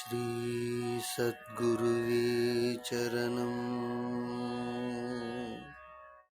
श्रीसद्गुरुवे चरणम्